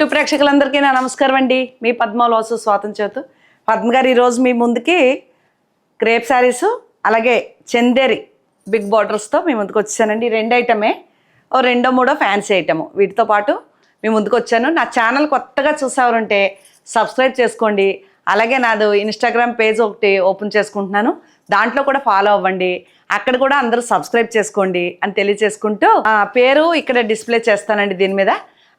YouTube ప్రేక్షకులందరికీ నా నమస్కారం అండి. మీ పద్మవాసు స్వాతం చేతు. పద్మ గారు ఈరోజు మీ ముందుకి క్రేప్ శారీస్ అలాగే చందేరి బిగ్ బార్డర్స్తో మీ ముందుకు వచ్చానండి. రెండు ఐటమే. ఓ రెండో మూడో ఫ్యాన్సీ ఐటమ్. వీటితో పాటు మీ ముందుకు వచ్చాను. నా ఛానల్ కొత్తగా చూసేవారుంటే సబ్స్క్రైబ్ చేసుకోండి. అలాగే నాది ఇన్స్టాగ్రామ్ పేజ్ ఒకటి ఓపెన్ చేసుకుంటున్నాను. దాంట్లో కూడా ఫాలో అవ్వండి. అక్కడ కూడా అందరూ సబ్స్క్రైబ్ చేసుకోండి అని తెలియచేసుకుంటూ పేరు ఇక్కడ డిస్ప్లే చేస్తానండి దీని మీద.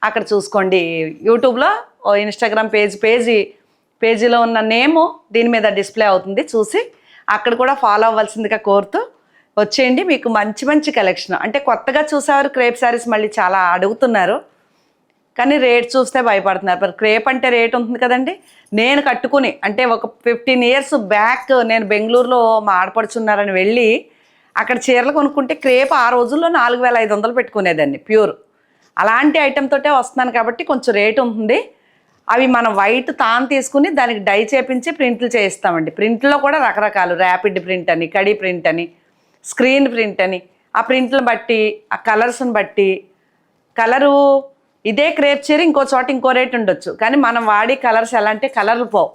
అక్కడ చూసుకోండి. యూట్యూబ్లో ఓ ఇన్స్టాగ్రామ్ పేజ్ పేజీ పేజీలో ఉన్న నేము దీని మీద డిస్ప్లే అవుతుంది. చూసి అక్కడ కూడా ఫాలో అవ్వాల్సిందిగా కోరుతూ వచ్చేయండి. మీకు మంచి మంచి కలెక్షన్. అంటే కొత్తగా చూసేవారు క్రేప్ శారీస్ మళ్ళీ చాలా అడుగుతున్నారు. కానీ రేట్ చూస్తే భయపడుతున్నారు. మరి క్రేప్ అంటే రేట్ ఉంటుంది కదండి. నేను కట్టుకుని అంటే ఒక ఫిఫ్టీన్ ఇయర్స్ బ్యాక్ నేను బెంగళూరులో మా ఆడపడుచున్నారని వెళ్ళి అక్కడ చీరలు కొనుక్కుంటే క్రేప్ ఆ రోజుల్లో నాలుగు వేల ఐదు వందలు పెట్టుకునేదాన్ని ప్యూర్. అలాంటి ఐటెం తోటే వస్తున్నాను కాబట్టి కొంచెం రేట్ ఉంటుంది. అవి మనం వైట్ తాను తీసుకుని దానికి డై చేపించి ప్రింట్లు చేయిస్తామండి. ప్రింట్లో కూడా రకరకాలు ర్యాపిడ్ ప్రింట్ అని కడీ ప్రింట్ అని స్క్రీన్ ప్రింట్ అని ఆ ప్రింట్లను బట్టి ఆ కలర్స్ని బట్టి కలరు ఇదే క్రేప్ చీర ఇంకో చోట ఇంకో రేట్ ఉండొచ్చు. కానీ మనం వాడి కలర్స్ ఎలా అంటే కలర్లు పోవు.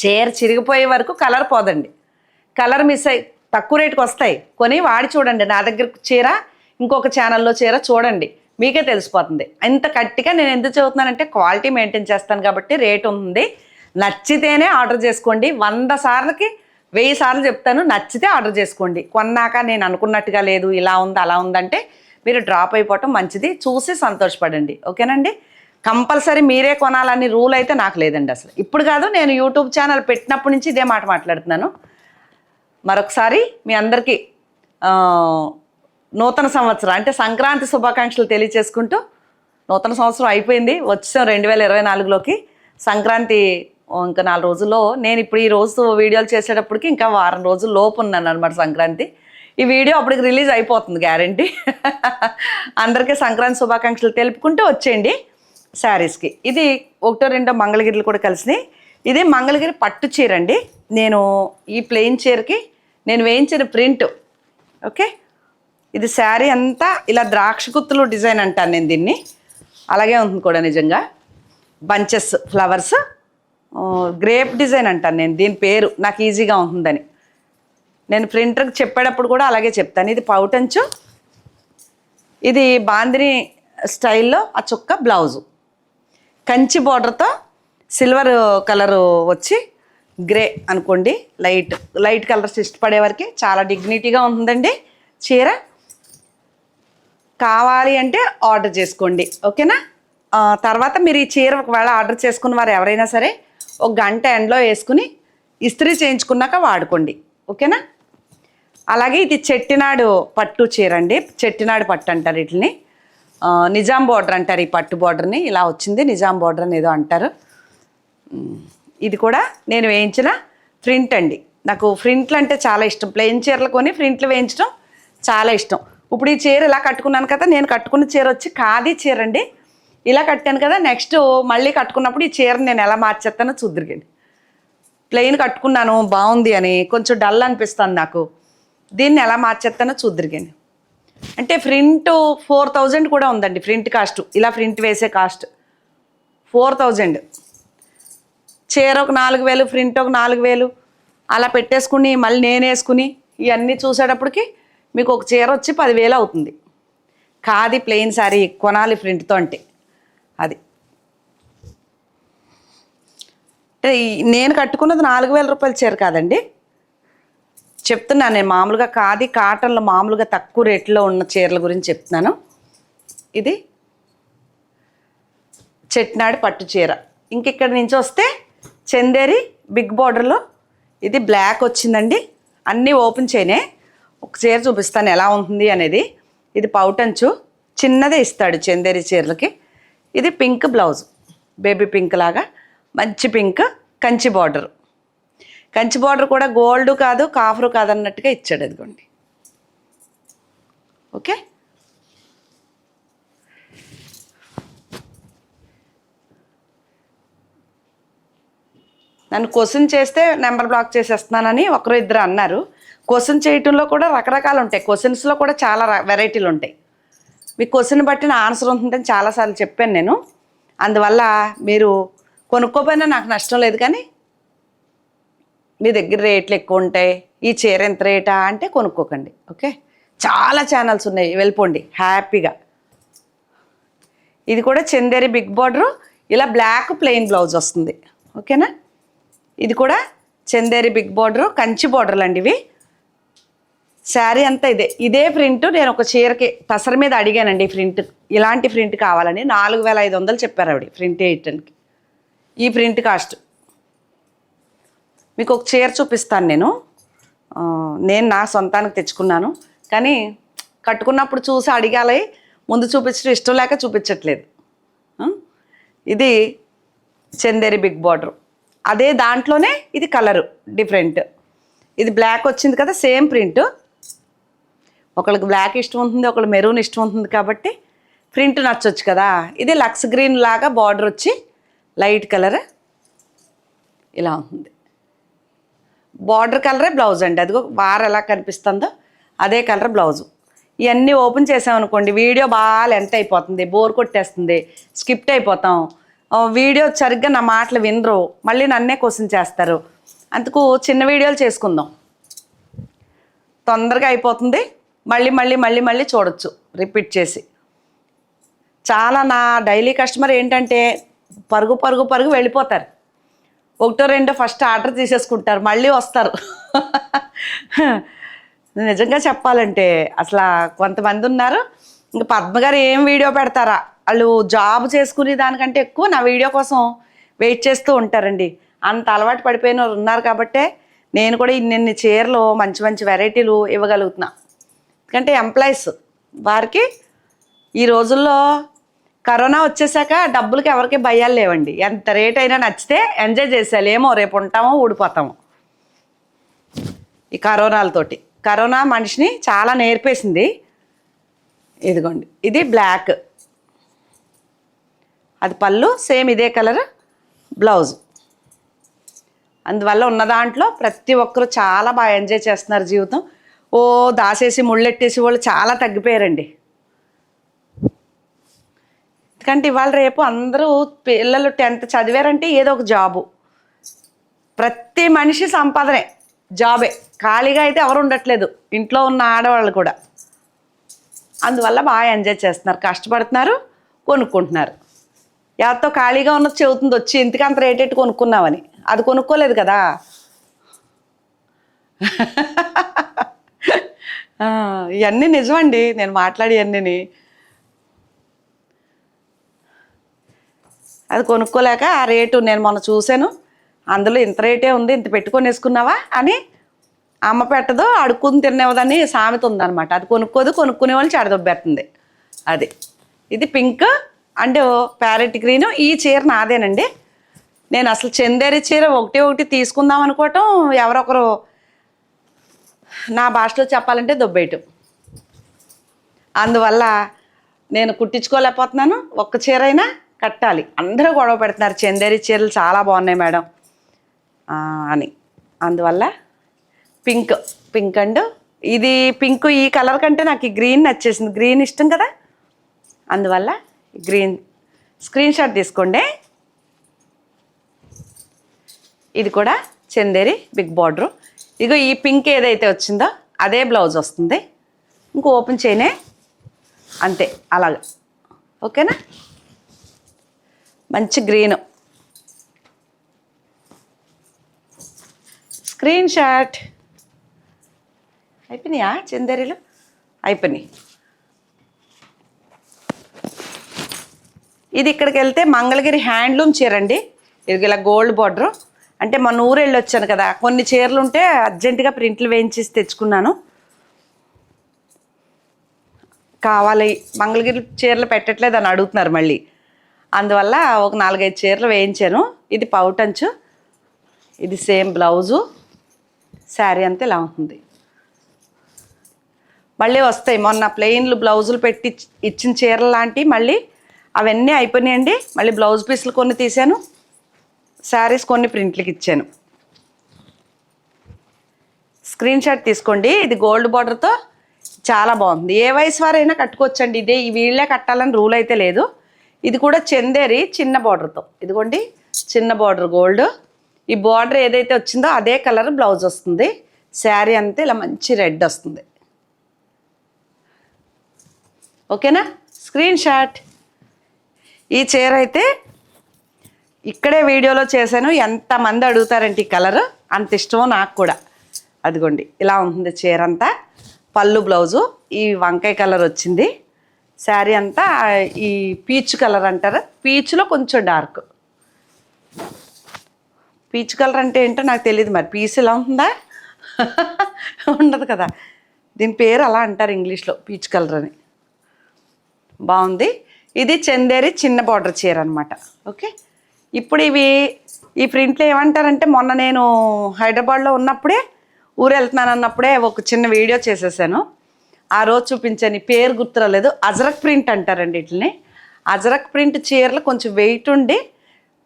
చీర చిరిగిపోయే వరకు కలర్ పోదండి. కలర్ మిస్ అయ్యి తక్కువ రేటుకి వస్తాయి. కొని వాడి చూడండి. నా దగ్గర చీర ఇంకొక ఛానల్లో చీర చూడండి. మీకే తెలిసిపోతుంది. ఇంత గట్టిగా నేను ఎందుకు చదువుతున్నానంటే క్వాలిటీ మెయింటైన్ చేస్తాను కాబట్టి రేట్ ఉంది. నచ్చితేనే ఆర్డర్ చేసుకోండి. వంద సార్లకి వెయ్యి సార్లు చెప్తాను. నచ్చితే ఆర్డర్ చేసుకోండి. కొన్నాక నేను అనుకున్నట్టుగా లేదు ఇలా ఉంది అలా ఉందంటే మీరు డ్రాప్ అయిపోవటం మంచిది. చూసి సంతోషపడండి. ఓకేనండి? కంపల్సరీ మీరే కొనాలని రూల్ అయితే నాకు లేదండి అసలు. ఇప్పుడు కాదు నేను యూట్యూబ్ ఛానల్ పెట్టినప్పటి నుంచి ఇదే మాట మాట్లాడుతున్నాను. మరొకసారి మీ అందరికీ నూతన సంవత్సరం అంటే సంక్రాంతి శుభాకాంక్షలు తెలియచేసుకుంటూ నూతన సంవత్సరం అయిపోయింది. వచ్చాం రెండు వేల ఇరవై నాలుగులోకి. సంక్రాంతి ఇంకా నాలుగు రోజుల్లో నేను ఇప్పుడు ఈ రోజు వీడియోలు చేసేటప్పటికి ఇంకా వారం రోజులు లోపు ఉన్నాను అనమాట సంక్రాంతి. ఈ వీడియో అప్పటికి రిలీజ్ అయిపోతుంది గ్యారంటీ. అందరికీ సంక్రాంతి శుభాకాంక్షలు తెలుపుకుంటూ వచ్చేయండి శారీస్కి. ఇది ఒకటో రెండో మంగళగిరిలు కూడా కలిసినాయి. ఇది మంగళగిరి పట్టు చీర అండి. నేను ఈ ప్లెయిన్ చీరకి నేను వేయించిన ప్రింట్. ఓకే? ఇది శారీ అంతా ఇలా ద్రాక్ష గుత్తులు డిజైన్ అంటాను నేను దీన్ని. అలాగే ఉంటుంది కూడా నిజంగా. Bunches flowers. గ్రేప్ డిజైన్ అంటాను నేను దీని పేరు. నాకు ఈజీగా ఉంటుందని. నేను ప్రింటర్కి చెప్పేటప్పుడు కూడా అలాగే చెప్తాను. ఇది పౌటంచు ఇది బాందిని స్టైల్లో ఆ చుక్క బ్లౌజు. కంచి బార్డర్తో సిల్వర్ కలరు వచ్చి గ్రే అనుకోండి. లైట్ లైట్ కలర్స్ ఇష్టపడే వరకు చాలా డిగ్నిటీగా ఉంటుందండి. చీర కావాలి అంటే ఆర్డర్ చేసుకోండి. ఓకేనా? తర్వాత మీరు ఈ చీర ఒకవేళ ఆర్డర్ చేసుకున్న వారు ఎవరైనా సరే ఒక గంట ఎండలో వేసుకుని ఇస్త్రీ చేయించుకున్నాక వాడుకోండి. ఓకేనా? అలాగే ఇది చెట్టినాడు పట్టు చీర అండి. చెట్టినాడు పట్టు అంటారు వీటిని. నిజాం బార్డర్ అంటారు ఈ పట్టు బార్డర్ని. ఇలా వచ్చింది. నిజాం బార్డర్ అని ఏదో అంటారు. ఇది కూడా నేను వేయించిన ప్రింట్ అండి. నాకు ప్రింట్లు అంటే చాలా ఇష్టం. ప్లెయిన్ చీరలు కొని ప్రింట్లు వేయించడం చాలా ఇష్టం. ఇప్పుడు ఈ చీర ఇలా కట్టుకున్నాను కదా నేను కట్టుకున్న చీర వచ్చి ఖాదీ చీర అండి ఇలా కట్టాను కదా నెక్స్ట్ మళ్ళీ కట్టుకున్నప్పుడు ఈ చీరను నేను ఎలా మార్చేస్తానో చూద్దరికండి ప్లెయిన్ కట్టుకున్నాను బాగుంది అని కొంచెం డల్ అనిపిస్తుంది నాకు. దీన్ని ఎలా మార్చేస్తానో చూద్దరికండి అంటే ప్రింట్ ఫోర్ థౌజండ్ కూడా ఉందండి ప్రింట్ కాస్ట్. ఇలా ప్రింట్ వేసే కాస్ట్. ఫోర్ థౌజండ్ చీర ఒక నాలుగు వేలు ప్రింట్ ఒక నాలుగు వేలు. అలా పెట్టేసుకుని మళ్ళీ నేను వేసుకుని ఇవన్నీ చూసేటప్పటికి మీకు ఒక చీర వచ్చి పదివేలు అవుతుంది. ఖాదీ ప్లెయిన్ శారీ కొనాలి ప్రింట్తో అంటే. అది. అంటే నేను కట్టుకున్నది నాలుగు వేల రూపాయల చీర కాదండి. చెప్తున్నాను నేను మామూలుగా కాది కాటన్లో మామూలుగా తక్కువ రేట్లో ఉన్న చీరల గురించి చెప్తున్నాను. ఇది చెట్నాడు పట్టు చీర. ఇంక ఇక్కడ నుంచి వస్తే చందేరి బిగ్ బార్డర్లో ఇది బ్లాక్ వచ్చిందండి. అన్నీ ఓపెన్ చేయనే. ఒక చీర చూపిస్తాను ఎలా ఉంటుంది అనేది. ఇది పౌటంచు. చిన్నదే ఇస్తాడు చందేరి చీరలకి. ఇది పింక్ బ్లౌజ్. బేబీ పింక్ లాగా. మంచి pink. Kanchi border. Kanchi border కూడా గోల్డ్ కాదు కాఫరు కాదు అన్నట్టుగా ఇచ్చాడు అదిగోండి ఓకే? నన్ను క్వశ్చన్ చేస్తే నెంబర్ బ్లాక్ చేసేస్తున్నానని ఒకరు ఇద్దరు అన్నారు. క్వశ్చన్ చేయటంలో కూడా రకరకాలు ఉంటాయి. క్వశ్చన్స్లో కూడా చాలా వెరైటీలు ఉంటాయి. మీ క్వశ్చన్ బట్టి నా ఆన్సర్ ఉంటుందని చాలాసార్లు చెప్పాను నేను. అందువల్ల మీరు కొనుక్కోపోయినా నాకు నష్టం లేదు కానీ మీ దగ్గర రేట్లు ఎక్కువ ఉంటాయి. ఈ చీర ఎంత రేటా అంటే కొనుక్కోకండి. ఓకే? చాలా ఛానల్స్ ఉన్నాయి. వెళ్ళిపోండి. హ్యాపీగా ఇది కూడా చందేరి బిగ్ బార్డరు. ఇలా బ్లాక్ ప్లెయిన్ బ్లౌజ్ వస్తుంది. ఓకేనా? ఇది కూడా చందేరి బిగ్ బార్డరు కంచి బార్డర్లు అండి ఇవి. శారీ అంతా ఇదే. ఇదే ప్రింట్ నేను ఒక చీరకి టసర్ మీద అడిగానండి ఈ ప్రింట్. ఇలాంటి ప్రింట్ కావాలని నాలుగు వేల ఐదు వందలు చెప్పారు ఆవిడ ప్రింట్ వేయటానికి. ఈ ప్రింట్ కాస్ట్. మీకు ఒక చీర చూపిస్తాను నేను. నేను నా సొంతానికి తెచ్చుకున్నాను. కానీ కట్టుకున్నప్పుడు చూసి అడిగాలి. ముందు చూపించడం ఇష్టం లేక చూపించట్లేదు. ఇది చందేరి బిగ్ బార్డర్. అదే దాంట్లోనే ఇది కలరు డిఫరెంట్. ఇది బ్లాక్ వచ్చింది కదా సేమ్ ప్రింట్. ఒకళ్ళకి బ్లాక్ ఇష్టం ఉంటుంది ఒకళ్ళు మెరూన్ ఇష్టం ఉంటుంది కాబట్టి ప్రింట్ నచ్చొచ్చు కదా. ఇది లక్స్ గ్రీన్ లాగా బార్డర్ వచ్చి లైట్ కలర్ ఇలా ఉంటుంది. బార్డర్ కలరే బ్లౌజ్ అండి. అదిగో బార్ ఎలా కనిపిస్తుందో అదే కలర్ బ్లౌజు. ఇవన్నీ ఓపెన్ చేసామనుకోండి వీడియో బాగా లెంత్ అయిపోతుంది బోర్ కొట్టేస్తుంది స్కిప్ట్ అయిపోతాం. వీడియో సరిగ్గా నా మాటలు వినరు. మళ్ళీ నన్నే క్వశ్చన్ చేస్తారు. అందుకు చిన్న వీడియోలు చేసుకుందాం. తొందరగా అయిపోతుంది. మళ్ళీ మళ్ళీ మళ్ళీ మళ్ళీ చూడొచ్చు. రిపీట్ చేసి. చాలా నా డైలీ కస్టమర్ ఏంటంటే పరుగు పరుగు పరుగు వెళ్ళిపోతారు. ఒకటో రెండో ఫస్ట్ ఆర్డర్ తీసేసుకుంటారు. మళ్ళీ వస్తారు. నిజంగా చెప్పాలంటే అసలు కొంతమంది ఉన్నారు. ఇంక పద్మ గారు ఏం వీడియో పెడతారా? వాళ్ళు జాబ్ చేసుకునే దానికంటే ఎక్కువ నా వీడియో కోసం వెయిట్ చేస్తూ ఉంటారండి. అంత అలవాటు పడిపోయిన వారు ఉన్నారు కాబట్టే నేను కూడా ఇన్ని చీరలు మంచి మంచి వెరైటీలు ఇవ్వగలుగుతున్నా. ఎందుకంటే ఎంప్లాయీస్ వారికి ఈ రోజుల్లో కరోనా వచ్చేసాక డబ్బులకి ఎవరికి భయాలు లేవండి. ఎంత రేట్ అయినా నచ్చితే ఎంజాయ్ చేసేయాలి. ఏమో రేపు ఉంటామో ఊడిపోతామో. ఈ కరోనాలతోటి. కరోనా మనిషిని చాలా నేర్పేసింది. ఇదిగోండి. ఇది బ్లాక్. అది పళ్ళు సేమ్ ఇదే కలర్ బ్లౌజ్. అందువల్ల ఉన్న దాంట్లో ప్రతి ఒక్కరు చాలా బాగా ఎంజాయ్ చేస్తున్నారు జీవితం. ఓ దాసేసి ముళ్ళెట్టేసి వాళ్ళు చాలా తగ్గిపోయారండి. ఎందుకంటే ఇవాళ రేపు అందరూ పిల్లలు టెన్త్ చదివారంటే ఏదో ఒక జాబు. ప్రతి మనిషి సంపాదనే జాబే. ఖాళీగా అయితే ఎవరు ఉండట్లేదు ఇంట్లో ఉన్న ఆడవాళ్ళు కూడా. అందువల్ల బాగా ఎంజాయ్ చేస్తున్నారు కష్టపడుతున్నారు కొనుక్కుంటున్నారు. ఎవరితో ఖాళీగా ఉన్నది చెబుతుంది వచ్చి ఇంటికి అంత రేట్ ఎట్టు కొనుక్కున్నామని అది కొనుక్కోలేదు కదా. ఇవన్నీ నిజమండి. నేను మాట్లాడి అన్నీని అది కొనుక్కోలేక ఆ రేటు నేను మొన్న చూశాను. అందులో ఇంత రేటే ఉంది ఇంత పెట్టుకొని వేసుకున్నావా అని అమ్మ పెట్టదో అడుక్కుని తినేవదని సామెత ఉందన్నమాట. అది కొనుక్కోదు కొనుక్కునే వాళ్ళు చెడదొబ్బేస్తుంది అది. ఇది పింక్ అండ్ ప్యారెట్ గ్రీన్ ఈ చీర నాదేనండి. నేను అసలు చందేరి చీర ఒకటి ఒకటి తీసుకుందాం అనుకోవటం ఎవరొకరు నా భాషలో చెప్పాలంటే దొబ్బేయటం. అందువల్ల నేను కుట్టించుకోలేకపోతున్నాను. ఒక్క చీర అయినా కట్టాలి. అందరూ గొడవ పెడుతున్నారు. చందేరి చీరలు చాలా బాగున్నాయి మేడం. అని. అందువల్ల పింక్ పింక్ అండ్ ఇది పింక్ ఈ కలర్ కంటే నాకు ఈ గ్రీన్ నచ్చేసింది. గ్రీన్ ఇష్టం కదా? అందువల్ల గ్రీన్. స్క్రీన్ షాట్ తీసుకోండి. ఇది కూడా చందేరి బిగ్ బార్డరు. ఇగో ఈ పింక్ ఏదైతే వచ్చిందో అదే బ్లౌజ్ వస్తుంది. ఇంకో ఓపెన్ చేయనే అంతే అలాగా. ఓకేనా? మంచి గ్రీను. Screen shot. అయిపోయినాయా చందేరీలు? అయిపోయినాయి. ఇది ఇక్కడికి వెళ్తే మంగళగిరి హ్యాండ్లూమ్ చీర అండి. ఇది ఇలా గోల్డ్ బార్డర్ అంటే మన ఊరు వెళ్ళి వచ్చాను కదా కొన్ని చీరలు ఉంటే అర్జెంటుగా ప్రింట్లు వేయించేసి తెచ్చుకున్నాను. కావాలి మంగళగిరి చీరలు పెట్టట్లేదు అని అడుగుతున్నారు మళ్ళీ. అందువల్ల ఒక నాలుగైదు చీరలు వేయించాను. ఇది పౌటంచు ఇది సేమ్ బ్లౌజు శారీ అంతా ఇలా ఉంటుంది. మళ్ళీ వస్తాయి. మొన్న ప్లెయిన్లు బ్లౌజులు పెట్టి ఇచ్చిన చీరలు లాంటివి మళ్ళీ అవన్నీ అయిపోయినాయండి. మళ్ళీ బ్లౌజ్ పీసులు కొన్ని తీసాను శారీస్ కొన్ని ప్రింట్లకి ఇచ్చాను. స్క్రీన్ షాట్ తీసుకోండి. ఇది గోల్డ్ బార్డర్తో చాలా బాగుంది. ఏ వయసు వారైనా కట్టుకోవచ్చండి. ఇదే ఈ వీళ్ళే కట్టాలని రూల్ అయితే లేదు. ఇది కూడా చందేరి చిన్న బార్డర్తో ఇదిగోండి చిన్న బార్డర్ గోల్డ్. ఈ బార్డర్ ఏదైతే వచ్చిందో అదే కలర్ బ్లౌజ్ వస్తుంది. శారీ అంతే ఇలా మంచి రెడ్ వస్తుంది. ఓకేనా? Screen shot. ఈ చీర అయితే ఇక్కడే వీడియోలో చేశాను. ఎంతమంది అడుగుతారంటే ఈ కలర్? అంత ఇష్టమో నాకు కూడా. అదిగోండి ఇలా ఉంటుంది చీర అంతా పళ్ళు బ్లౌజు. ఈ వంకాయ కలర్ వచ్చింది. శారీ అంతా ఈ పీచ్ కలర్ అంటారు. పీచ్లో కొంచెం డార్క్. పీచ్ కలర్ అంటే ఏంటో నాకు తెలియదు మరి. పీచ్ ఇలా ఉంటుందా? ఉండదు కదా. దీని పేరు అలా అంటారు ఇంగ్లీష్లో పీచ్ కలర్ అని. బాగుంది. ఇది చందేరి చిన్న బార్డర్ చీర అనమాట ఓకే? ఇప్పుడు ఇవి ఈ ప్రింట్లు ఏమంటారంటే మొన్న నేను హైదరాబాద్లో ఉన్నప్పుడే ఊరు వెళ్తున్నాను అన్నప్పుడే ఒక చిన్న వీడియో చేసేసాను. ఆ రోజు చూపించాను పేరు గుర్తురాలేదు. అజరక్ ప్రింట్ అంటారండి వీటిని. అజరక్ ప్రింట్ చీరలు కొంచెం వెయిట్ ఉండి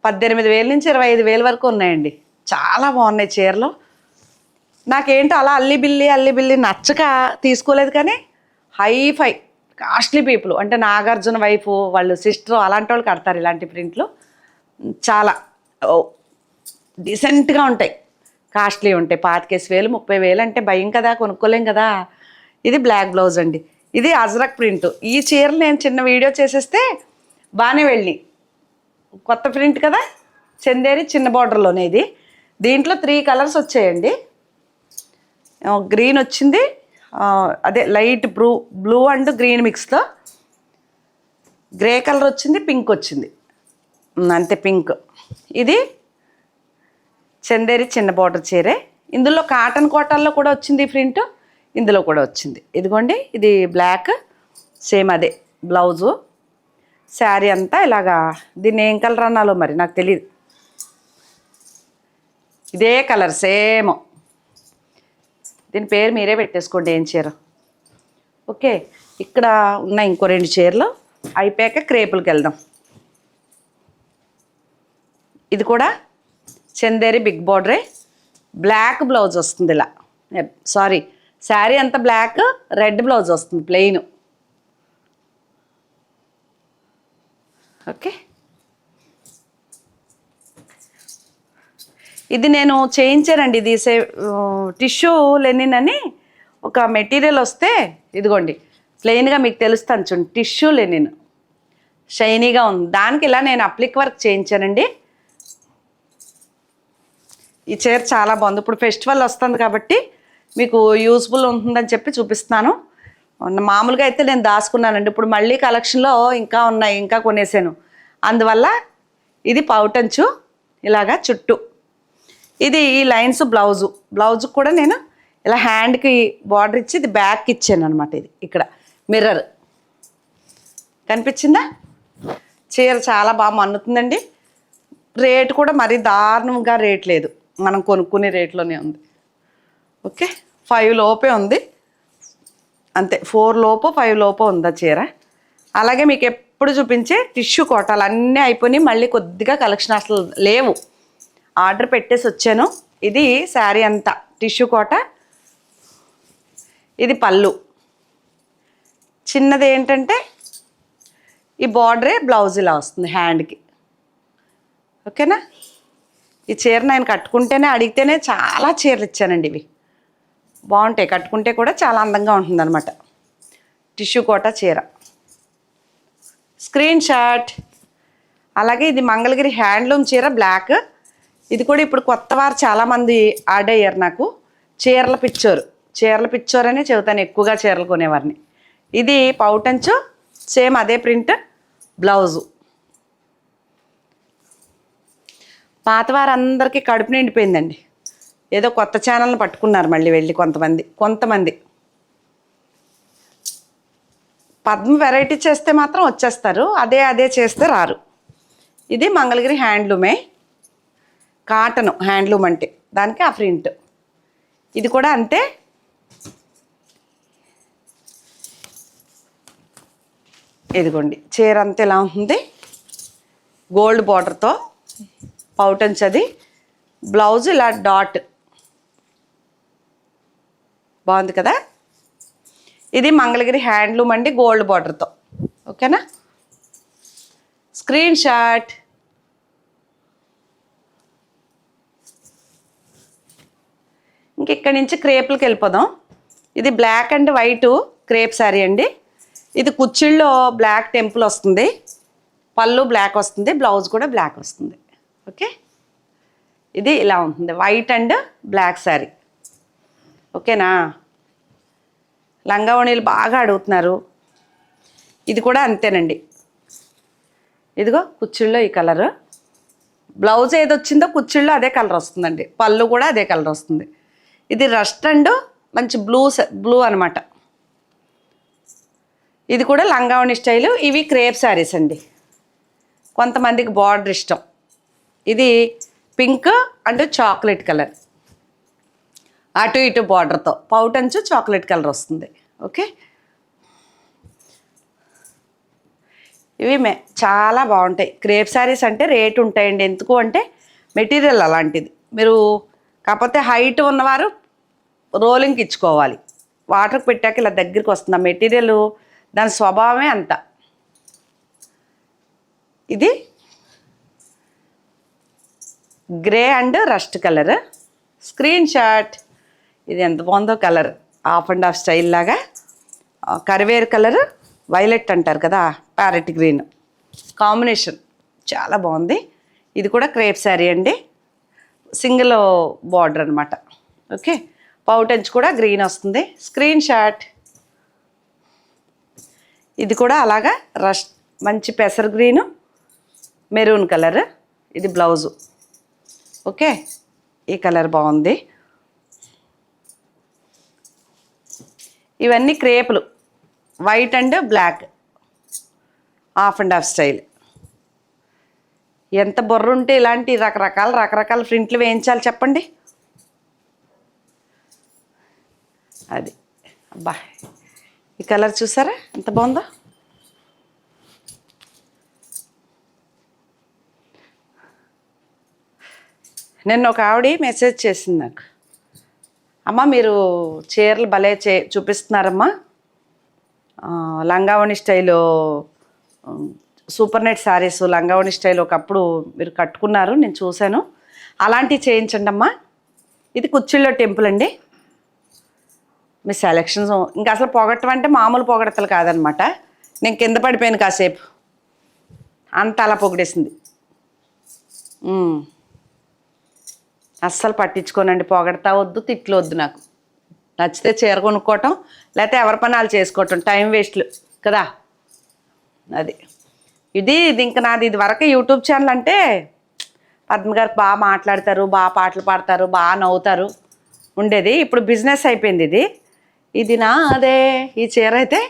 పద్దెనిమిది వేల నుంచి ఇరవై ఐదు వేల వరకు ఉన్నాయండి. చాలా బాగున్నాయి చీరలు. నాకేంటో అలా అల్లి బిల్లి అల్లి బిల్లి నచ్చక తీసుకోలేదు కానీ హై ఫై కాస్ట్లీ పీపుల్. అంటే నాగార్జున వైఫ్ వాళ్ళు సిస్టర్ అలాంటి వాళ్ళు కడతారు ఇలాంటి ప్రింట్లు. చాలా డీసెంట్గా ఉంటాయి. కాస్ట్లీ ఉంటాయి. పాతికేసి వేలు ముప్పై వేలు అంటే భయం కదా కొనుక్కోలేం కదా. ఇది బ్లాక్ బ్లౌజ్ అండి. ఇది అజరక్ ప్రింట్. ఈ చీరలు నేను చిన్న వీడియో చేసేస్తే బాగానే వెళ్ళి కొత్త ప్రింట్ కదా చందేరి చిన్న బార్డర్లోనే ఇది. దీంట్లో త్రీ కలర్స్ వచ్చాయండి. గ్రీన్ వచ్చింది అదే light blue blue and green మిక్స్తో grey colour వచ్చింది పింక్ వచ్చింది. అంతే పింక్. ఇది చందేరి చిన్న బార్డర్ చీరే. ఇందులో కాటన్ కోటాల్లో కూడా వచ్చింది ప్రింట్ ఇందులో కూడా వచ్చింది. ఇదిగోండి ఇది బ్లాక్ సేమ్ అదే బ్లౌజు. శారీ అంతా ఇలాగా దీన్ని ఏం కలర్ అన్నాలో మరి నాకు తెలియదు ఇదే కలర్ సేమ్. దీని పేరు మీరే పెట్టేసుకోండి ఏం చీర. ఓకే ఇక్కడ ఉన్న ఇంకో రెండు చీరలు. అయిపోయాక క్రేపులకి వెళ్దాం. ఇది కూడా చందేరి బిగ్ బార్డరే. బ్లాక్ బ్లౌజ్ వస్తుంది ఇలా. సారీ శారీ అంతా బ్లాక్ రెడ్ బ్లౌజ్ వస్తుంది ప్లెయిన్. ఓకే. ఇది నేను చేయించానండి. ఇది సే టిష్యూ లెనిన్ అని ఒక మెటీరియల్ వస్తే ఇదిగోండి. ప్లెయిన్గా మీకు తెలుస్తాను చూడండి. Tissue linen. షైనీగా ఉంది. దానికి ఇలా నేను అప్లిక్ వర్క్ చేయించానండి. ఈ చీర చాలా బాగుంది. ఇప్పుడు ఫెస్టివల్ వస్తుంది కాబట్టి మీకు యూస్ఫుల్ ఉంటుందని చెప్పి చూపిస్తున్నాను. మామూలుగా అయితే నేను దాచుకున్నానండి. ఇప్పుడు మళ్ళీ కలెక్షన్లో ఇంకా ఉన్నాయి ఇంకా కొనేసాను. అందువల్ల ఇది పౌటంచు ఇలాగా చుట్టూ. ఇది ఈ లైన్స్ బ్లౌజు. బ్లౌజ్ కూడా నేను ఇలా హ్యాండ్కి బార్డర్ ఇచ్చి ఇది బ్యాక్ ఇచ్చాను అనమాట ఇది ఇక్కడ. మిర్రర్. కనిపించిందా? చీర చాలా బాగా మన్నుతుందండి. రేటు కూడా మరీ దారుణంగా రేట్ లేదు. మనం కొనుక్కునే రేట్లోనే ఉంది. ఓకే? ఫైవ్ లోపే ఉంది. అంతే. ఫోర్ లోపు ఫైవ్ లోపు ఉందా చీర? అలాగే మీకు ఎప్పుడు చూపించే టిష్యూ కోటాలు అన్నీ అయిపోయినాయి. మళ్ళీ కొద్దిగా కలెక్షన్ అసలు లేవు. ఆర్డర్ పెట్టేసి వచ్చాను. ఇది శారీ అంతా టిష్యూ కోట. ఇది పళ్ళు. చిన్నది ఏంటంటే ఈ బార్డరే బ్లౌజ్ ఇలా వస్తుంది హ్యాండ్కి. ఓకేనా? ఈ చీర ఆయన కట్టుకుంటేనే అడిగితేనే చాలా చీరలు ఇచ్చానండి ఇవి. బాగుంటాయి కట్టుకుంటే కూడా చాలా అందంగా ఉంటుందన్నమాట. టిష్యూ కోట చీర. Screenshot. అలాగే ఇది మంగళగిరి హ్యాండ్లూమ్ చీర బ్లాక్. ఇది కూడా ఇప్పుడు కొత్త వారు చాలామంది ఆర్డర్ అయ్యారు నాకు. చీరల పిచ్చోరు. చీరల పిచ్చోరు అనే చెబుతాను ఎక్కువగా చీరలు కొనేవారిని. ఇది పౌటంచు సేమ్ అదే ప్రింట్ బ్లౌజు. పాత వారందరికీ కడుపు నిండిపోయిందండి. ఏదో కొత్త ఛానల్ని పట్టుకున్నారు మళ్ళీ వెళ్ళి కొంతమంది కొంతమంది. పద్మ వెరైటీ చేస్తే మాత్రం వచ్చేస్తారు అదే అదే చేస్తే రారు. ఇది మంగళగిరి హ్యాండ్లూమే. కాటన్ హ్యాండ్లూమ్ అంటే. దానికి ఆ ప్రింట్. ఇది కూడా అంతే. ఇదిగోండి చీర అంతా ఎలా ఉంటుంది గోల్డ్ బార్డర్తో. పౌటన్స్ అది. బ్లౌజ్ ఇలా డాట్. బాగుంది కదా? ఇది మంగళగిరి హ్యాండ్లూమ్ అండి గోల్డ్ బార్డర్తో. ఓకేనా? Screen shot. ఇంక ఇక్కడి నుంచి క్రేప్లకి వెళ్ళిపోదాం. ఇది black and white crepe sari అండి. ఇది కుచ్చిళ్ళలో బ్లాక్ టెంపుల్ వస్తుంది. పళ్ళు బ్లాక్ వస్తుంది. బ్లౌజ్ కూడా బ్లాక్ వస్తుంది. ఓకే? ఇది ఇలా ఉంటుంది. White and black sari. ఓకేనా? లంగావణీలు బాగా అడుగుతున్నారు. ఇది కూడా అంతేనండి. ఇదిగో కుచ్చిళ్ళలో ఈ కలర్. బ్లౌజ్ ఏది వచ్చిందో కుచ్చిళ్ళలో అదే కలర్ వస్తుందండి. పళ్ళు కూడా అదే కలర్ వస్తుంది. ఇది రస్ట్ అండ్ మంచి బ్లూ బ్లూ అనమాట ఇది కూడా లంగావణి స్టైలు ఇవి క్రేప్ శారీస్ అండి. కొంతమందికి బార్డర్ ఇష్టం. ఇది పింక్ అండ్ చాక్లెట్ కలర్. అటు ఇటు బార్డర్తో పౌటంచు చాక్లెట్ కలర్ వస్తుంది. ఓకే? ఇవి మే చాలా బాగుంటాయి. క్రేప్ శారీస్ అంటే రేటు ఉంటాయండి. ఎందుకు అంటే మెటీరియల్ అలాంటిది. మీరు కాకపోతే హైట్ ఉన్నవారు రోలింగ్కి ఇచ్చుకోవాలి. వాటర్కి పెట్టాక ఇలా దగ్గరికి వస్తుంది. ఆ మెటీరియల్ దాని స్వభావమే అంత. ఇది grey and rust colour. Screen shot. ఇది ఎంత బాగుందో colour. Half and half style లాగా. కరివేరు కలర్. వైలెట్ అంటారు కదా ప్యారెట్ గ్రీన్. కాంబినేషన్. చాలా బాగుంది. ఇది కూడా క్రేప్ శారీ అండి. సింగిల్ బార్డర్ అనమాట ఓకే? పౌటెంచ్ కూడా గ్రీన్ వస్తుంది. Screen shot. ఇది కూడా అలాగా రష్ మంచి పెసర్ గ్రీను మెరూన్ కలర్. ఇది బ్లౌజు. ఓకే? ఈ కలర్ బాగుంది. ఇవన్నీ క్రేపులు. White and black. Half and half style. ఎంత బొర్ర ఉంటే ఇలాంటి రకరకాల రకరకాల ప్రింట్లు వేయించాలి చెప్పండి. అది. అబ్బా ఈ కలర్ చూసారా? ఎంత బాగుందో? నిన్న ఒక ఆవిడ మెసేజ్ చేసింది నాకు. అమ్మ మీరు చీరలు భలే చే చూపిస్తున్నారమ్మా. లంగావణి స్టైలు సూపర్ నెట్ శారీస్ లంగావణి స్టైల్ ఒకప్పుడు మీరు కట్టుకున్నారు నేను చూశాను. అలాంటివి చేయించండి అమ్మా. ఇది కుచ్చిళ్ళో టెంపుల్ అండి. మీ సెలక్షన్స్ ఇంకా అసలు పొగట్టం అంటే మామూలు పొగడతలు కాదనమాట. నేను కింద పడిపోయాను కాసేపు. అంత అలా పొగిడేసింది. అస్సలు పట్టించుకోనండి పొగడతా వద్దు తిట్లు వద్దు నాకు. నచ్చితే చీర కొనుక్కోవటం లేకపోతే ఎవరి పని వాళ్ళు చేసుకోవటం టైం వేస్ట్లు కదా. అది. ఇది ఇది ఇంకా నాది ఇది వరకు యూట్యూబ్ ఛానల్ అంటే పద్మ గారు బాగా మాట్లాడతారు బాగా పాటలు పాడతారు బాగా నవ్వుతారు. ఉండేది. ఇప్పుడు బిజినెస్ అయిపోయింది ఇది. ఇది నా అదే ఈ చీర అయితే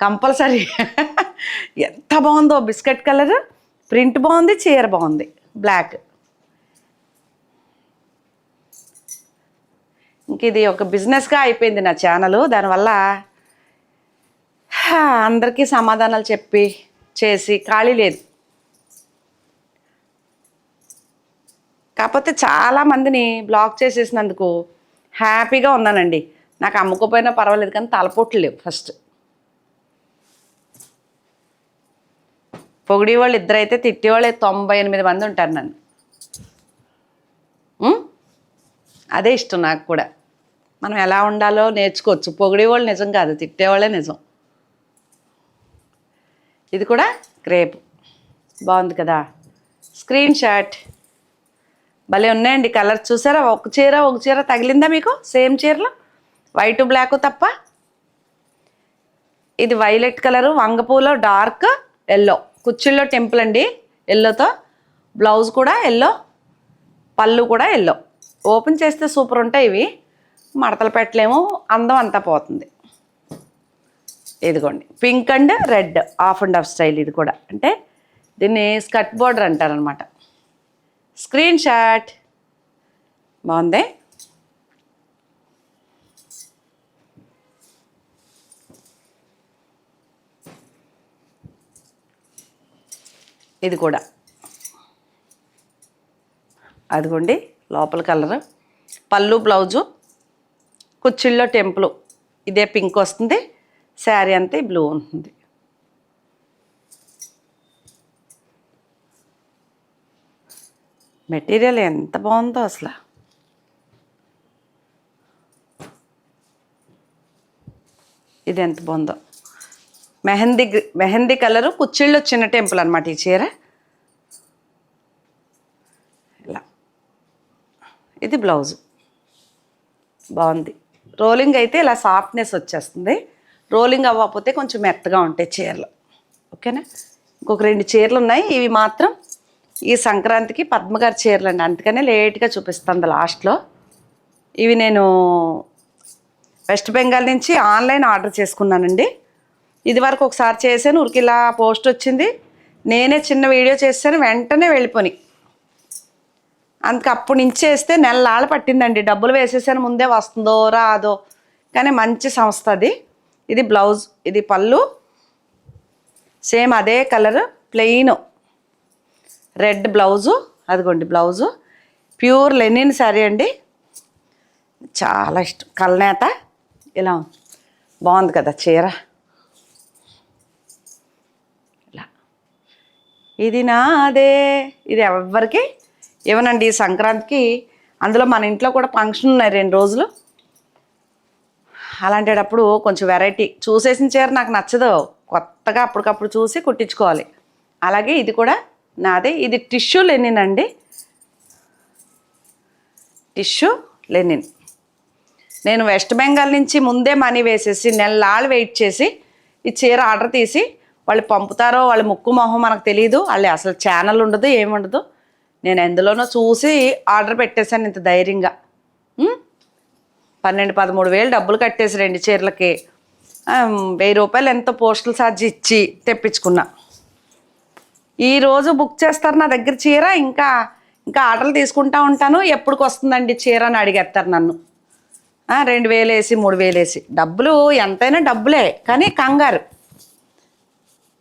కంపల్సరీ. ఎంత బాగుందో. బిస్కెట్ కలర్ ప్రింట్ బాగుంది చీర బాగుంది. బ్లాక్. ఇంక ఇది ఒక బిజినెస్గా అయిపోయింది నా ఛానల్. దానివల్ల అందరికీ సమాధానాలు చెప్పి చేసి ఖాళీ లేదు. కాకపోతే చాలా మందిని బ్లాక్ చేసేసినందుకు హ్యాపీగా ఉన్నానండి. నాకు అమ్ముకోపోయినా పర్వాలేదు కానీ తలపోట్లు లేవు ఫస్ట్. పొగిడి వాళ్ళు ఇద్దరైతే తిట్టేవాళ్ళు తొంభై ఎనిమిది మంది ఉంటారు నన్ను. అదే ఇష్టం నాకు కూడా. మనం ఎలా ఉండాలో నేర్చుకోవచ్చు. పొగిడేవాళ్ళు నిజం కాదు తిట్టేవాళ్ళే నిజం. ఇది కూడా క్రేప్. బాగుంది కదా? Screen shot. భలే ఉన్నాయండి కలర్స్. చూసారా? ఒక చీర ఒక చీర తగిలిందా మీకు? సేమ్ చీరలో? వైట్ బ్లాక్ తప్ప? ఇది వైలెట్ కలరు వంగపూలో డార్క్ ఎల్లో. కుర్చీల్లో టెంపుల్ అండి. ఎల్లోతో. బ్లౌజ్ కూడా ఎల్లో. పళ్ళు కూడా ఎల్లో. ఓపెన్ చేస్తే సూపర్ ఉంటాయి ఇవి. మడతలు పెట్టలేము. అందం అంతా పోతుంది. ఇదిగోండి. Pink and red half and half style ఇది కూడా. అంటే దీన్ని స్కర్ట్ బోర్డర్ అంటారనమాట స్క్రీన్ షాట్. బాగుంది? ఇది కూడా. అదిగోండి లోపల కలర్. పళ్ళు బ్లౌజు కుచ్చిళ్ళో టెంపుల్. ఇదే పింక్ వస్తుంది. శారీ అంతా బ్లూ ఉంటుంది. మెటీరియల్ ఎంత బాగుందో అసలు. ఇది ఎంత బాగుందో. మెహందీ మెహందీ కలరు కుచ్చిళ్ళు చిన్న టెంపుల్ అనమాట ఈ చీర. ఇలా. ఇది బ్లౌజు. బాగుంది. రోలింగ్ అయితే ఇలా సాఫ్ట్నెస్ వచ్చేస్తుంది. రోలింగ్ అవ్వకపోతే కొంచెం మెత్తగా ఉంటాయి చీరలు. ఓకేనా? ఇంకొక రెండు చీరలు ఉన్నాయి ఇవి మాత్రం ఈ సంక్రాంతికి పద్మగారి చీరలు అండి అందుకనే లేట్గా చూపిస్తుంది లాస్ట్లో. ఇవి నేను వెస్ట్ బెంగాల్ నుంచి ఆన్లైన్ ఆర్డర్ చేసుకున్నానండి. ఇది వరకు ఒకసారి చేశాను. ఊరికి ఇలా పోస్ట్ వచ్చింది. నేనే చిన్న వీడియో చేశాను. వెంటనే వెళ్ళిపోయి అందుకు అప్పుడు నుంచి చేస్తే నెలలాళ్ళ పట్టిందండి. డబ్బులు వేసేసాను. ముందే వస్తుందో రాదో. కానీ మంచి సంస్థ అది. ఇది బ్లౌజ్ ఇది పళ్ళు. సేమ్ అదే కలర్ ప్లెయిన్ రెడ్ బ్లౌజు అదిగోండి బ్లౌజు. ప్యూర్ లెనిన్ శారీ అండి. చాలా ఇష్టం. కల్నేత ఇలా బాగుంది కదా చీర. ఇలా. ఇది నాదే. ఇది ఎవరికి ఇవ్వనండి ఈ సంక్రాంతికి అందులో మన ఇంట్లో కూడా ఫంక్షన్ ఉన్నాయి రెండు రోజులు. అలాంటప్పుడు కొంచెం వెరైటీ చూసేసిన చీర నాకు నచ్చదు. కొత్తగా అప్పటికప్పుడు చూసి కుట్టించుకోవాలి. అలాగే ఇది కూడా నాదే. ఇది టిష్యూ లెనిన్ అండి. టిష్యూ లెనిన్ నేను వెస్ట్ బెంగాల్ నుంచి ముందే మనీ వేసేసి నెలలాళ్ళు వెయిట్ చేసి ఈ చీర ఆర్డర్ తీసి వాళ్ళు పంపుతారో వాళ్ళ ముక్కు మొహం మనకు తెలియదు వాళ్ళు అసలు ఛానల్ ఉండదు ఏముండదు. నేను ఎందులోనో చూసి ఆర్డర్ పెట్టేశాను ఇంత ధైర్యంగా. పన్నెండు పదమూడు వేలు డబ్బులు కట్టేసి రెండు చీరలకి వెయ్యి రూపాయలు ఎంతో పోస్టల్ ఛార్జ్ ఇచ్చి తెప్పించుకున్నా. ఈరోజు బుక్ చేస్తారు నా దగ్గర చీర ఇంకా ఇంకా ఆర్డర్లు తీసుకుంటా ఉంటాను. ఎప్పటికి వస్తుందండి చీర అని అడిగేస్తారు నన్ను. రెండు వేలు వేసి మూడు వేలు వేసి. డబ్బులు ఎంతైనా డబ్బులే కానీ కంగారు.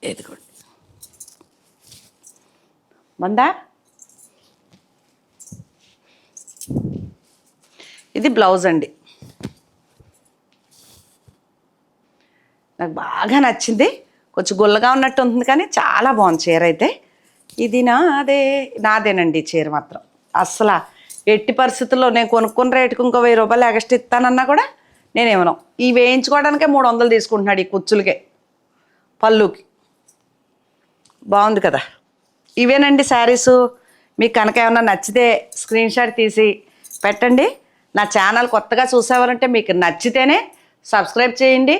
ఎదుగుండి మందా? ఇది బ్లౌజ్ అండి. నాకు బాగా నచ్చింది. కొంచెం గుల్లగా ఉన్నట్టు ఉంటుంది కానీ చాలా బాగుంది చీర అయితే. ఇది నాదే నాదేనండి చీర మాత్రం. అస్సలు ఎట్టి పరిస్థితుల్లో నేను కొనుక్కున్న రేటుకి ఇంకో వెయ్యి రూపాయలు ఎగస్ట్ ఇస్తానన్నా కూడా నేనేమను ఈ వేయించుకోవడానికే మూడు వందలు తీసుకుంటున్నాడు ఈ కుచ్చులకే పళ్ళుకి. బాగుంది కదా. ఇవేనండి శారీసు? మీకు కనుక ఏమన్నా నచ్చితే స్క్రీన్ షాట్ తీసి పెట్టండి. నా ఛానల్ కొత్తగా చూసేవారంటే మీకు నచ్చితేనే సబ్స్క్రైబ్ చేయండి.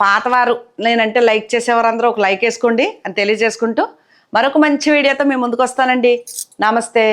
పాతవారు నేనంటే లైక్ చేసేవారు అందరూ ఒక లైక్ వేసుకోండి అని తెలియజేసుకుంటూ మరొక మంచి వీడియోతో మేము ముందుకు వస్తానండి. నమస్తే.